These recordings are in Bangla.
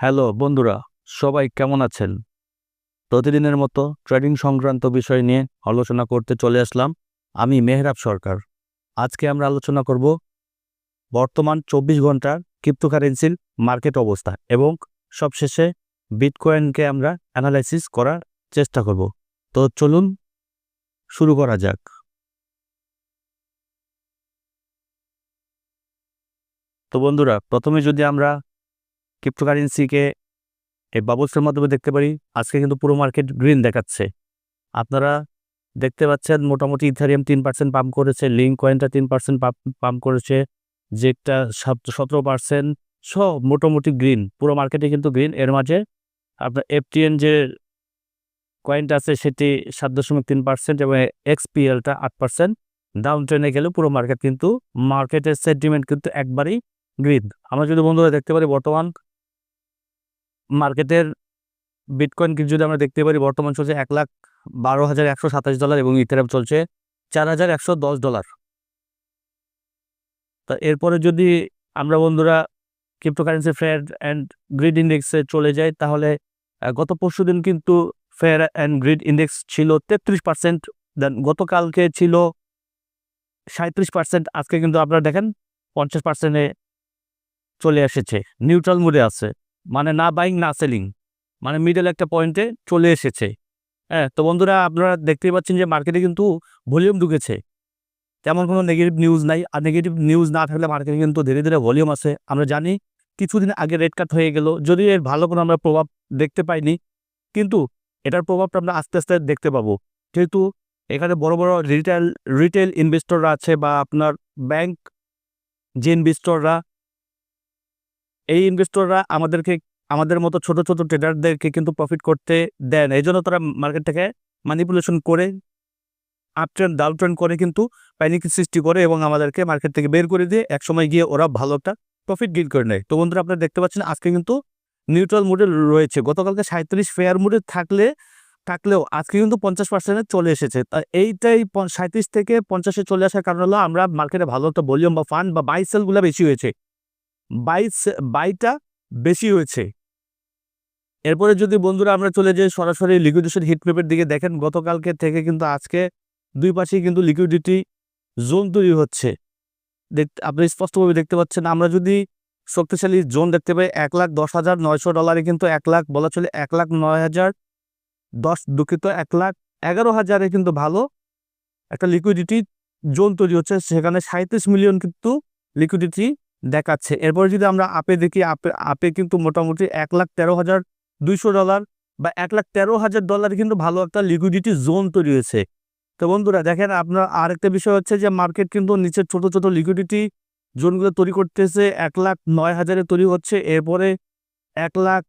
হ্যালো বন্ধুরা, সবাই কেমন আছেন? প্রতিদিনের মতো ট্রেডিং সংক্রান্ত বিষয় নিয়ে আলোচনা করতে চলে আসলাম আমি মেহরাব সরকার। আজকে আমরা আলোচনা করব বর্তমান চব্বিশ ঘণ্টার ক্রিপ্টোকারেন্সির মার্কেট অবস্থা এবং সবশেষে বিটকয়েনকে আমরা অ্যানালাইসিস করার চেষ্টা করব। তো চলুন শুরু করা যাক। তো বন্ধুরা, প্রথমে যদি আমরা ক্রিপ্টোকারেন্সিকে এই বাবলসের মাধ্যমে দেখতে পারি। আজকে কিন্তু পুরো মার্কেট গ্রিন দেখাচ্ছে। আপনারা দেখতে পাচ্ছেন মোটামুটি ইথারিয়াম তিন পার্সেন্ট পাম্প করেছে লিঙ্ক কয়েনটা তিন পার্সেন্ট পাম্প করেছে যেটা সতেরো পার্সেন্ট সব মোটামুটি গ্রিন পুরো মার্কেটে কিন্তু গ্রিন এর মাঝে আপনার এফটিএন যে কয়েনটা আছে সেটি সাত দশমিক তিন পার্সেন্ট এবং এক্সপিএলটা আট পার্সেন্ট ডাউন ট্রেনে গেলে পুরো মার্কেট কিন্তু মার্কেটের সেন্টিমেন্ট কিন্তু একবারই গ্রিন আমরা যদি বন্ধুরা দেখতে পারি বর্তমান মার্কেটের বিটকয়েন কিন্তু যদি আমরা দেখতে পারি, বর্তমান চলছে এক লাখ বারো হাজার একশো সাতাশ ডলার এবং ইথেরাম চলছে চার হাজার একশো দশ ডলার তা এরপরে যদি আমরা বন্ধুরা ক্রিপ্টোকারেন্সি ফেয়ার অ্যান্ড গ্রিড ইন্ডেক্সে চলে যাই, তাহলে গত পরশু দিন কিন্তু ফেয়ার অ্যান্ড গ্রিড ইন্ডেক্স ছিল তেত্রিশ পার্সেন্ট দেন গতকালকে ছিল সাঁত্রিশ পার্সেন্ট আজকে কিন্তু আপনারা দেখেন পঞ্চাশ পার্সেন্টে চলে এসেছে নিউট্রাল মুডে আছে। মানে না বাইং না সেলিং মানে মিডল একটা পয়েন্টে চলে এসেছে। হ্যাঁ তো বন্ধুরা আপনারা দেখতেই পাচ্ছেন যে মার্কেটে কিন্তু ভলিউম ঢুকেছে। তেমন কোনো নেগেটিভ নিউজ নাই, আর নেগেটিভ নিউজ না থাকলে মার্কেটে কিন্তু ধীরে ধীরে ভলিউম আছে আমরা জানি কিছুদিন আগে রেড কাট হয়ে গেল যদি এর ভালো কোনো আমরা প্রভাব দেখতে পাইনি, কিন্তু এটার প্রভাবটা আমরা আস্তে আস্তে দেখতে পাবো। যেহেতু এখানে বড় বড় রিটেল রিটেল ইনভেস্টররা আছে বা আপনার ব্যাংক যে ইনভেস্টররা এই ইনভেস্টররা আমাদেরকে, আমাদের মতো ছোট ছোট ট্রেডারদেরকে কিন্তু প্রফিট করতে দেন এই জন্য তারা মার্কেট থেকে ম্যানিপুলেশন করে আপ ট্রেন্ড ডাউন ট্রেন্ড করে কিন্তু প্যানিক সৃষ্টি করে এবং আমাদেরকে মার্কেট থেকে বের করে দিয়ে একসময় গিয়ে ওরা ভালো একটা প্রফিট গেইন করে নেয়। তো বন্ধুরা আপনারা দেখতে পাচ্ছেন আজকে কিন্তু নিউট্রাল মুডে রয়েছে। গতকালকে সাঁত্রিশ ফেয়ার মুডে থাকলে, থাকলেও আজকে কিন্তু পঞ্চাশ পার্সেন্টে চলে এসেছে। তা এইটাই সাঁত্রিশ থেকে পঞ্চাশে চলে আসার কারণ হলো আমরা মার্কেটে ভালো একটা ভলিউম বা ফান্ড বা বাই সেলগুলো বেশি হয়েছে। বাই বাইটা বেশি হয়েছে। এরপরে যদি বন্ধুরা আমরা চলে যাই সরাসরি লিকুইডেশন হিট ম্যাপের দিকে, দেখেন গতকালকে থেকে কিন্তু আজকে দুই পাশেই কিন্তু লিকুইডিটি জোন তৈরি হচ্ছে। দেখতে আপনি স্পষ্টভাবে দেখতে পাচ্ছেন, আমরা যদি শক্তিশালী জোন দেখতে পাই, এক লাখ দশ হাজার নয়শো ডলারে কিন্তু এক লাখ, বলা চলে এক লাখ নয় হাজার দশ, দুঃখিত, এক লাখ এগারো হাজারে কিন্তু ভালো একটা লিকুইডিটি জোন তৈরি হচ্ছে। সেখানে সাঁত্রিশ মিলিয়ন কিন্তু লিকুইডিটি দেখাচ্ছে। এরপরে যদি আমরা আপে দেখি, আপে আপে কিন্তু মোটামুটি এক লাখ তেরো হাজার দুইশো ডলার বা এক লাখ তেরো হাজার ডলার কিন্তু ভালো একটা লিকুইডিটি জোন তৈরি হয়েছে। তো বন্ধুরা, দেখেন আপনার আরেকটা বিষয় হচ্ছে যে মার্কেট কিন্তু নিচের ছোট ছোট লিকুইডিটি জোনগুলো তৈরি করতেছে, এক লাখ নয় হাজারে তৈরি হচ্ছে। এরপরে এক লাখ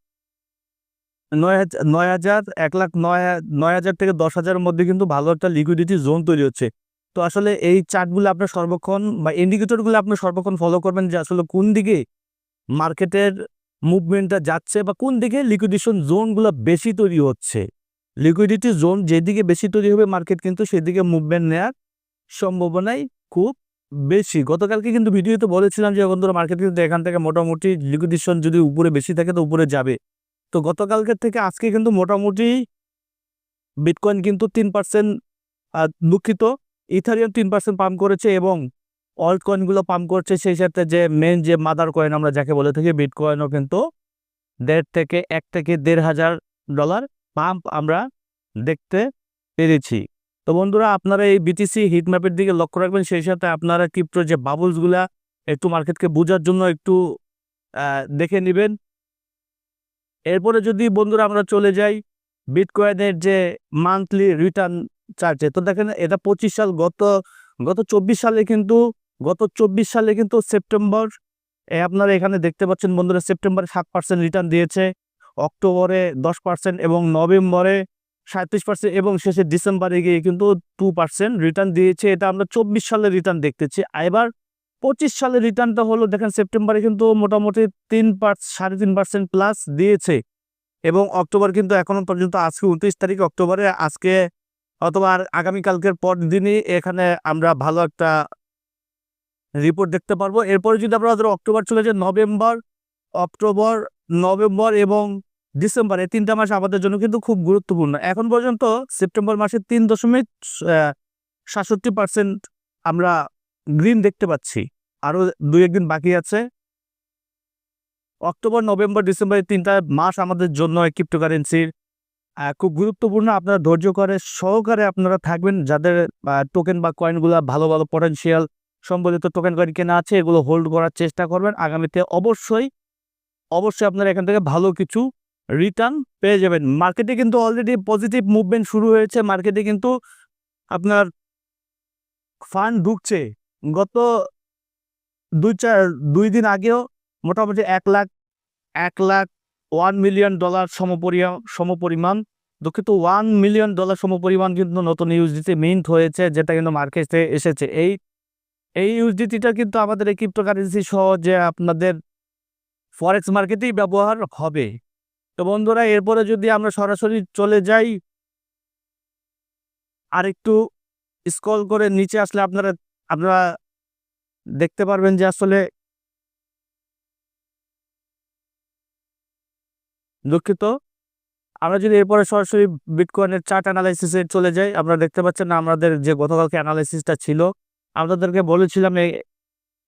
নয় হাজার নয় হাজার এক লাখ নয় নয় হাজার থেকে দশ হাজারের মধ্যে কিন্তু ভালো একটা লিকুইডিটি জোন তৈরি হচ্ছে। তো আসলে এই চার্টগুলো আপনার সর্বক্ষণ বা ইন্ডিকেটরগুলো আপনি সর্বক্ষণ ফলো করবেন যে আসলে কোন দিকে মার্কেটের মুভমেন্টটা যাচ্ছে বা কোন দিকে লিকুইডেশন জোনগুলো বেশি তৈরি হচ্ছে। লিকুইডিটি জোন যেদিকে বেশি তৈরি হবে মার্কেট কিন্তু সেদিকে মুভমেন্ট নেওয়ার সম্ভাবনাই খুব বেশি। গতকালকে কিন্তু ভিডিওতে বলেছিলাম যে বন্ধুরা মার্কেট কিন্তু এখান থেকে মোটামুটি লিকুইডেশন যদি উপরে বেশি থাকে তো উপরে যাবে। তো গতকালকের থেকে আজকে কিন্তু মোটামুটি বিটকয়েন কিন্তু তিন পার্সেন্ট দুঃখিত। ইথারিয়াম তিন পার্সেন্ট পাম্প করেছে এবং অল্ট কয়েনগুলো পাম্প করছে, সেই সাথে যে মেন যে মাদার কয়েন আমরা যাকে বলে থাকি বিটকয়েনও কিন্তু দেড় থেকে এক থেকে দেড় হাজার ডলার পাম্প আমরা দেখতে পেরেছি। তো বন্ধুরা, আপনারা এই বিটিসি হিট ম্যাপের দিকে লক্ষ্য রাখবেন, সেই সাথে আপনারা ক্রিপ্টোর যে বাবলসগুলা একটু মার্কেটকে বোঝার জন্য একটু দেখে নেবেন। এরপরে যদি বন্ধুরা আমরা চলে যাই বিটকয়েনের যে মান্থলি রিটার্ন চার্টে। তো দেখেন, এটা পঁচিশ সাল, গত গত চব্বিশ সালে কিন্তু, গত চব্বিশ সালে কিন্তু সেপ্টেম্বর আপনারা এখানে দেখতে পাচ্ছেন বন্ধুরা, সেপ্টেম্বরে সাত পার্সেন্ট রিটার্ন দিয়েছে, অক্টোবরে দশ পার্সেন্ট এবং নভেম্বরে সাঁত্রিশ পার্সেন্ট এবং শেষে ডিসেম্বরে গিয়ে কিন্তু টু পার্সেন্ট রিটার্ন দিয়েছে। এটা আমরা চব্বিশ সালে রিটার্ন দেখতেছি। এবার পঁচিশ সালের রিটার্নটা হলো, দেখেন সেপ্টেম্বরে কিন্তু মোটামুটি তিন সাড়ে তিন পার্সেন্ট প্লাস দিয়েছে এবং অক্টোবর কিন্তু এখনও পর্যন্ত, আজকে উনত্রিশ তারিখ, অক্টোবরে আজকে অথবা আর আগামীকালকের পর দিনই এখানে আমরা ভালো একটা রিপোর্ট দেখতে পারব। এরপরে যদি আমরা ধরো অক্টোবর চলে যাই নভেম্বর, অক্টোবর, নভেম্বর এবং ডিসেম্বর, এই তিনটা মাস আমাদের জন্য কিন্তু খুব গুরুত্বপূর্ণ। এখন পর্যন্ত সেপ্টেম্বর মাসে তিন দশমিক সাতষট্টি পার্সেন্ট আমরা গ্রিন দেখতে পাচ্ছি। আরও দুই একদিন বাকি আছে। অক্টোবর, নভেম্বর, ডিসেম্বর তিনটা মাস আমাদের জন্য ক্রিপ্টোকারেন্সির খুব গুরুত্বপূর্ণ। আপনারা ধৈর্য করে, সহকারে আপনারা থাকবেন। যাদের টোকেন বা কয়েনগুলো ভালো ভালো পটেনশিয়াল সম্বলিত টোকেন কয়েন কেনা আছে, এগুলো হোল্ড করার চেষ্টা করবেন। আগামীতে অবশ্যই অবশ্যই আপনারা এখান থেকে ভালো কিছু রিটার্ন পেয়ে যাবেন। মার্কেটে কিন্তু অলরেডি পজিটিভ মুভমেন্ট শুরু হয়েছে। মার্কেটে কিন্তু আপনার ফান্ড ঢুকছে। গত দুই চার, দুই দিন আগেও মোটামুটি এক লাখ এক লাখ ওয়ান মিলিয়ন ডলার সমপরিয়া, সমপরিমাণ। দুঃখিত ওয়ান মিলিয়ন ডলার সমপরিমাণ কিন্তু নতুন ইউজডিটি মিন্ট হয়েছে, যেটা কিন্তু মার্কেটে এসেছে। এই এই ইউজডিটিটা কিন্তু আমাদের এই ক্রিপ্টোকারেন্সি সহ যে আপনাদের ফরেক্স মার্কেটেই ব্যবহার হবে। তো বন্ধুরা, এরপরে যদি আমরা সরাসরি চলে যাই আর একটু স্ক্রল করে নিচে আসলে আপনারা আপনারা দেখতে পারবেন যে আসলে দুঃখিত। আমরা যদি এরপরে সরাসরি বিটকয়েনের চার্ট অ্যানালাইসিসে চলে যাই, আপনারা দেখতে পাচ্ছেন না আমাদের যে গতকালকে অ্যানালাইসিসটা ছিল, আপনাদেরকে বলেছিলাম এই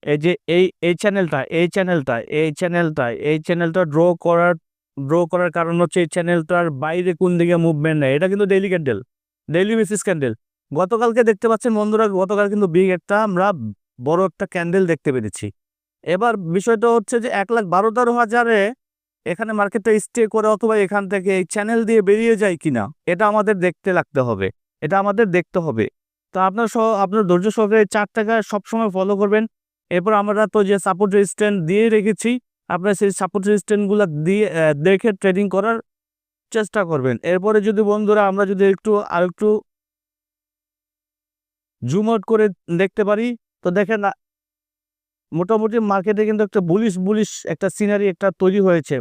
এই যে এই এই চ্যানেলটা এই চ্যানেলটা এই চ্যানেলটা এই চ্যানেলটা ড্র করার ড্র করার কারণ হচ্ছে এই চ্যানেলটার বাইরে কোন দিকে মুভমেন্ট নেই। এটা কিন্তু daily candle daily basis candle গতকালকে দেখতে পাচ্ছেন বন্ধুরা, গতকাল কিন্তু বিগ একটা আমরা বড় একটা ক্যান্ডেল দেখতে পেরেছি। এবার বিষয়টা হচ্ছে যে এক লাখ বারো তেরো হাজারে এখানে মার্কেটটা স্টে করে অথবা এখান থেকে এই চ্যানেল দিয়ে বেরিয়ে যায় কিনা, এটা আমাদের দেখতে লাগতে হবে। এটা আমাদের দেখতে হবে। তো আপনার সহ, আপনার ধৈর্য সহকারে চার টাকা সবসময় ফলো করবেন। এরপর আমরা তো যে সাপোর্ট রেজিস্ট্যান্ট দিয়ে রেখেছি, আপনার সেই সাপোর্ট রেজিস্ট্যান্টগুলো দিয়ে দেখে ট্রেডিং করার চেষ্টা করবেন। এরপরে যদি বন্ধুরা আমরা যদি একটু, আর একটু জুম আউট করে দেখতে পারি, তো দেখেন মোটামুটি মার্কেটে কিন্তু একটা বুলিশ বুলিশ একটা সিনারি একটা তৈরি হয়েছে।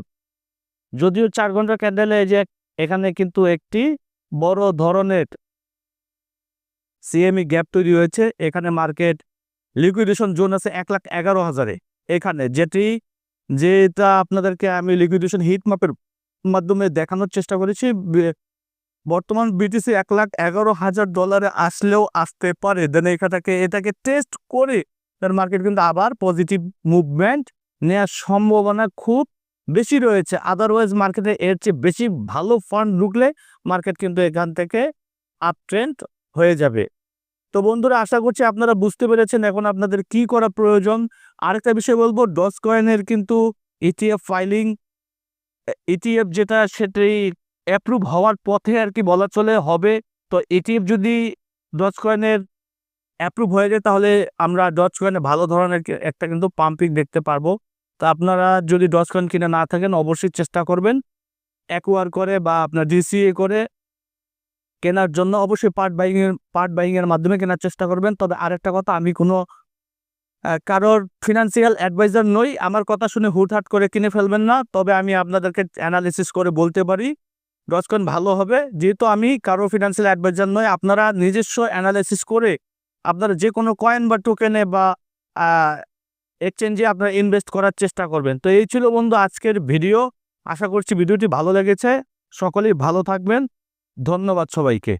যদিও চার ঘণ্টা ক্যান্ডেলে যে এখানে কিন্তু একটি বড় ধরনের সিএমই গ্যাপ তৈরি হয়েছে। এখানে মার্কেট লিকুইডেশন জোন আছে এক লাখ এগারো হাজারে। এখানে যেটি, যেটা আপনাদেরকে আমি লিকুইডেশন হিট মাপের মাধ্যমে দেখানোর চেষ্টা করেছি বর্তমান বিটিসি এক লাখ এগারো হাজার ডলারে আসলেও আসতে পারে। দেন এখানটাকে, এটাকে টেস্ট করে তার মার্কেট কিন্তু আবার পজিটিভ মুভমেন্ট নেওয়ার সম্ভাবনা খুব বেশি রয়েছে। আদারওয়াইজ মার্কেটে এর চেয়ে বেশি ভালো ফান্ড ঢুকলে মার্কেট কিন্তু এখান থেকে আপ ট্রেন্ড হয়ে যাবে। তো বন্ধুরা, আশা করছি আপনারা বুঝতে পেরেছেন এখন আপনাদের কি করা প্রয়োজন। আরেকটা বিষয় বলব ডস কয়েনের কিন্তু ইটিএফ ফাইলিং ইটিএফ যেটা সেটাই অ্যাপ্রুভ হওয়ার পথে আর কি বলা চলে হবে। তো ইটিএফ যদি ডচ কয়েনের অ্যাপ্রুভ হয়ে যায় তাহলে আমরা ডচ কয়েনে ভালো ধরনের একটা কিন্তু পাম্পিং দেখতে পারব। তো আপনারা যদি ডচ কয়েন কিনে না থাকেন, অবশ্যই চেষ্টা করবেন। অ্যাকোয়ার করে বা আপনার ডিসিএ করে কেনার জন্য অবশ্যই পার্ট বাইংয়ের পার্ট বাইংয়ের মাধ্যমে কেনার চেষ্টা করবেন। তবে আরেকটা কথা, আমি কোনো কারোর ফিনান্সিয়াল অ্যাডভাইজার নই। আমার কথা শুনে হুটহাট করে কিনে ফেলবেন না। তবে আমি আপনাদেরকে অ্যানালিসিস করে বলতে পারি ডজকয়েন ভালো হবে। যেহেতু আমি কারও ফিনান্সিয়াল অ্যাডভাইজার নয় আপনারা নিজস্ব অ্যানালিসিস করে আপনারা যে কোনো কয়েন বা টোকেনে বা এক্সচেঞ্জে আপনারা ইনভেস্ট করার চেষ্টা করবেন। তো এই ছিল বন্ধু আজকের ভিডিও আশা করছি ভিডিওটি ভালো লেগেছে। সকলেই ভালো থাকবেন। ধন্যবাদ সবাইকে।